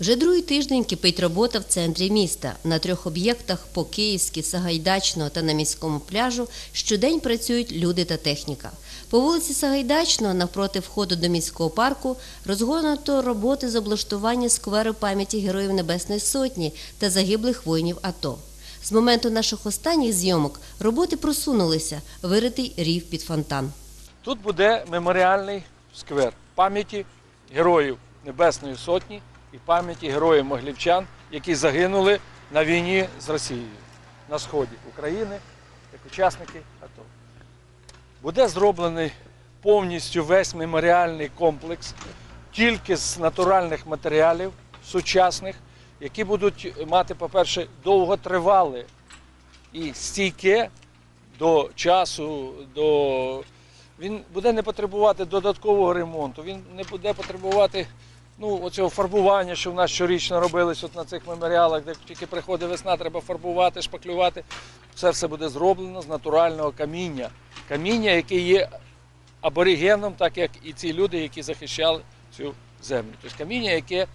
Вже другий тиждень кипить робота в центрі міста. На трьох об'єктах по Київській, Сагайдачного та на міському пляжу щодень працюють люди та техніка. По вулиці Сагайдачного, навпроти входу до міського парку, розгорнуто роботи з облаштування скверу пам'яті Героїв Небесної Сотні та загиблих воїнів АТО. З моменту наших останніх зйомок роботи просунулися, виритий рів під фонтан. Тут буде меморіальний сквер пам'яті героїв Небесної Сотні і пам'яті героїв моглівчан, які загинули на війні з Росією на сході України як учасники АТО. Буде зроблений повністю весь меморіальний комплекс тільки з натуральних матеріалів сучасних, які будуть мати, по-перше, довготривале і стійке до часу, до він буде не потребувати додаткового ремонту, він не буде потребувати ну, оцього фарбування, що в нас щорічно робилось от на цих меморіалах, де тільки приходить весна, треба фарбувати, шпаклювати. Це все буде зроблено з натурального каміння. Каміння, яке є аборигеном, так як і ці люди, які захищали цю землю. Тобто каміння, яке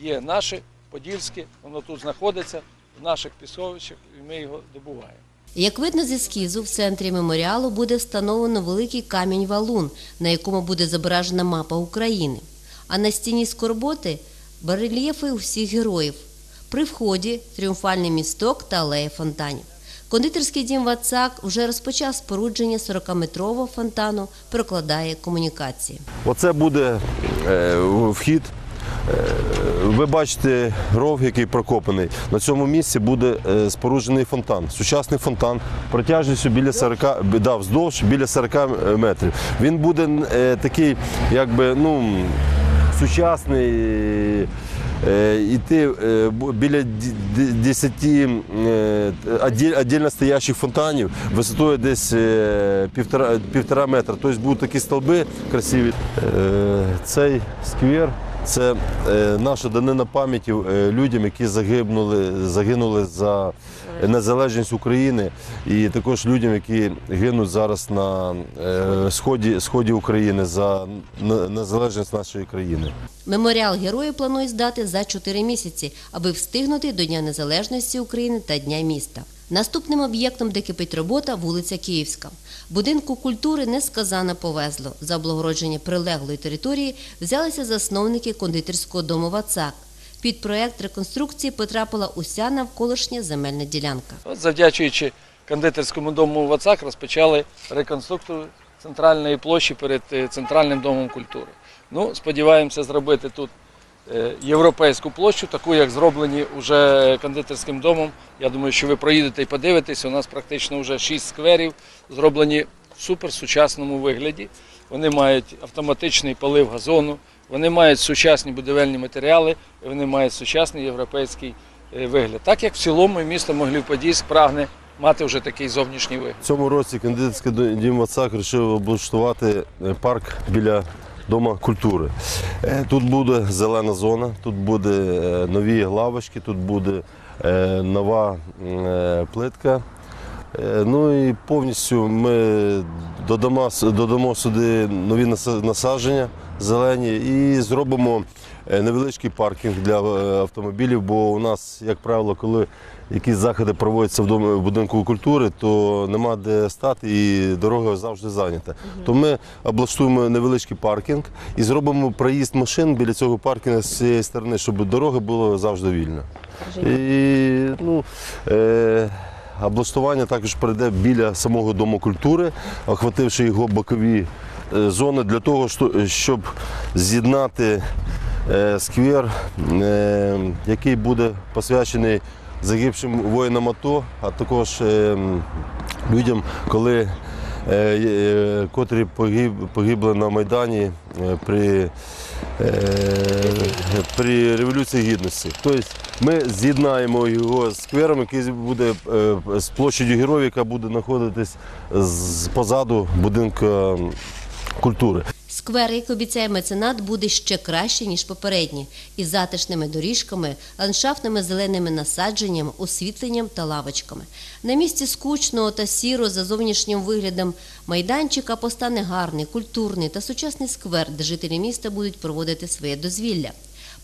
є наше, подільське, воно тут знаходиться в наших пісовищах, і ми його добуваємо. Як видно з ескізу, в центрі меморіалу буде встановлено великий камінь валун, на якому буде зображена мапа України. А на стіні скорботи барельєфи усіх героїв. При вході тріумфальний місток та алея фонтанів. Кондитерський дім Вацак вже розпочав спорудження 40-метрового фонтану, прокладає комунікації. Оце буде е, вхід. Е, Ви бачите ров, який прокопаний. На цьому місці буде е, споруджений фонтан, сучасний фонтан, протяжністю біля 40, б- да, вздовж біля 40 метрів. Він буде такий, якби, ну, сучасний. е, Іти е, біля ді- ді- 10 е, стоящих фонтанів висотою десь півтора, півтора метра. Тобто будуть такі столби красиві. Цей сквер це е, наша данина пам'яті е, людям, які загинули, загинули за незалежність України, і також людям, які гинуть зараз на е, сході, сході України за незалежність нашої країни. Меморіал героїв планують здати за 4 місяці, аби встигнути до Дня Незалежності України та Дня міста. Наступним об'єктом, де кипить робота, вулиця Київська. Будинку культури несказано повезло. За облагородження прилеглої території взялися засновники кондитерського дому Вацак. Під проект реконструкції потрапила уся навколишня земельна ділянка. От завдячуючи кондитерському дому Вацак, розпочали реконструкцію центральної площі перед е, центральним домом культури. Ну, сподіваємося зробити тут європейську площу, таку як зроблені вже кондитерським домом. Я думаю, що ви проїдете і подивитесь. У нас практично вже шість скверів зроблені в суперсучасному вигляді. Вони мають автоматичний полив газону, вони мають сучасні будівельні матеріали, і вони мають сучасний європейський е, вигляд. Так як в цілому місто Могилів-Подільськ прагне мати вже такий зовнішній вигляд. В цьому році кондитерський дім Вацак вирішив облаштувати е, парк біля Дома культури. Е, Тут буде зелена зона, тут буде е, нові лавочки, тут буде е, нова плитка. Е, Ну і повністю ми додамо, додамо сюди нові насадження зелені і зробимо е, невеличкий паркінг для е, автомобілів, бо у нас, як правило, коли якісь заходи проводяться в в будинку культури, то нема де стати і дорога завжди зайнята. То ми облаштуємо невеличкий паркінг і зробимо проїзд машин біля цього паркінгу з цієї сторони, щоб дорога була завжди вільна. І, ну, е, облаштування також прийде біля самого дому культури, охвативши його бокові е, зони для того, щоб з'єднати е, сквер, е, який буде посвячений загибшим воїнам АТО, а також людям, коли котрі погиб, погибли на Майдані е, при, е, при Революції Гідності. Тобто ми з'єднаємо його з сквером, який буде е, з площадю героїв, яка буде знаходитись позаду будинку культури. Сквер, як обіцяє меценат, буде ще краще, ніж попередні, із затишними доріжками, ландшафтними зеленими насадженнями, освітленням та лавочками. На місці скучного та сіро за зовнішнім виглядом майданчика постане гарний, культурний та сучасний сквер, де жителі міста будуть проводити своє дозвілля.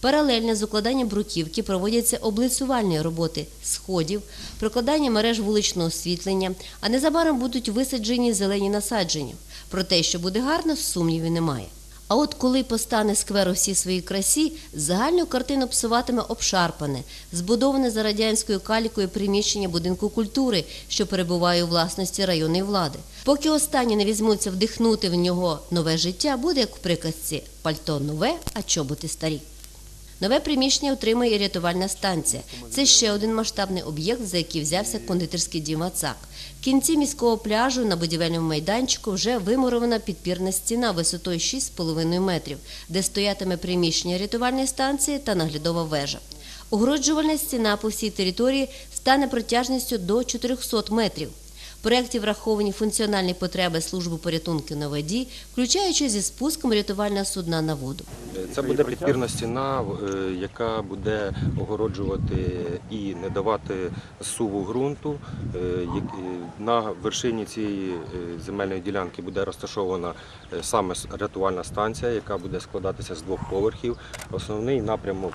Паралельно з укладанням бруківки проводяться облицювальні роботи сходів, прокладання мереж вуличного освітлення, а незабаром будуть висаджені зелені насадження. Про те, що буде гарно, сумнівів немає. А от коли постане сквер у всій своїй красі, загальну картину псуватиме обшарпане, збудоване за радянською калікою приміщення будинку культури, що перебуває у власності районної влади. Поки останні не візьмуться вдихнути в нього нове життя, буде як в приказці пальто нове, а чоботи старі. Нове приміщення отримує і рятувальна станція. Це ще один масштабний об'єкт, за який взявся кондитерський дім Вацак. В кінці міського пляжу на будівельному майданчику вже вимурована підпірна стіна висотою 6,5 метрів, де стоятиме приміщення рятувальної станції та наглядова вежа. Огороджувальна стіна по всій території стане протяжністю до 400 метрів. Проєкті враховані функціональні потреби служби порятунку на воді, включаючи зі спуском рятувального судна на воду. Це буде підпірна стіна, е, яка буде огороджувати і не давати суву ґрунту. Е, е, На вершині цієї земельної ділянки буде розташована саме рятувальна станція, яка буде складатися з двох поверхів. Основний напрямок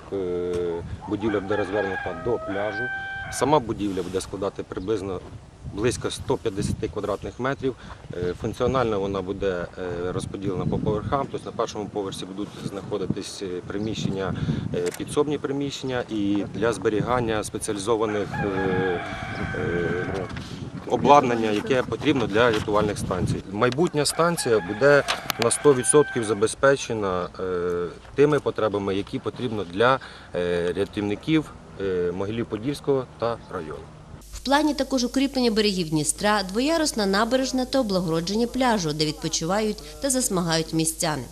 будівля буде розвернута до пляжу. Сама будівля буде складати приблизно близько 150 квадратних метрів. Е, Функціонально вона буде е, розподілена по поверхам. Тобто на першому поверсі будуть знаходитись е, приміщення, підсобні приміщення і для зберігання спеціалізованих обладнання, яке потрібно для рятувальних станцій. Майбутня станція буде на 100% забезпечена тими потребами, які потрібно для рятівників Могилів-Подільського та району. Плані також укріплення берегів Дністра, двоярусна набережна та облагородження пляжу, де відпочивають та засмагають містяни.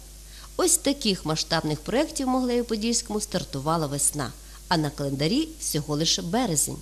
Ось таких масштабних проєктів в Моглею Подільському стартувала весна, а на календарі всього лише березень.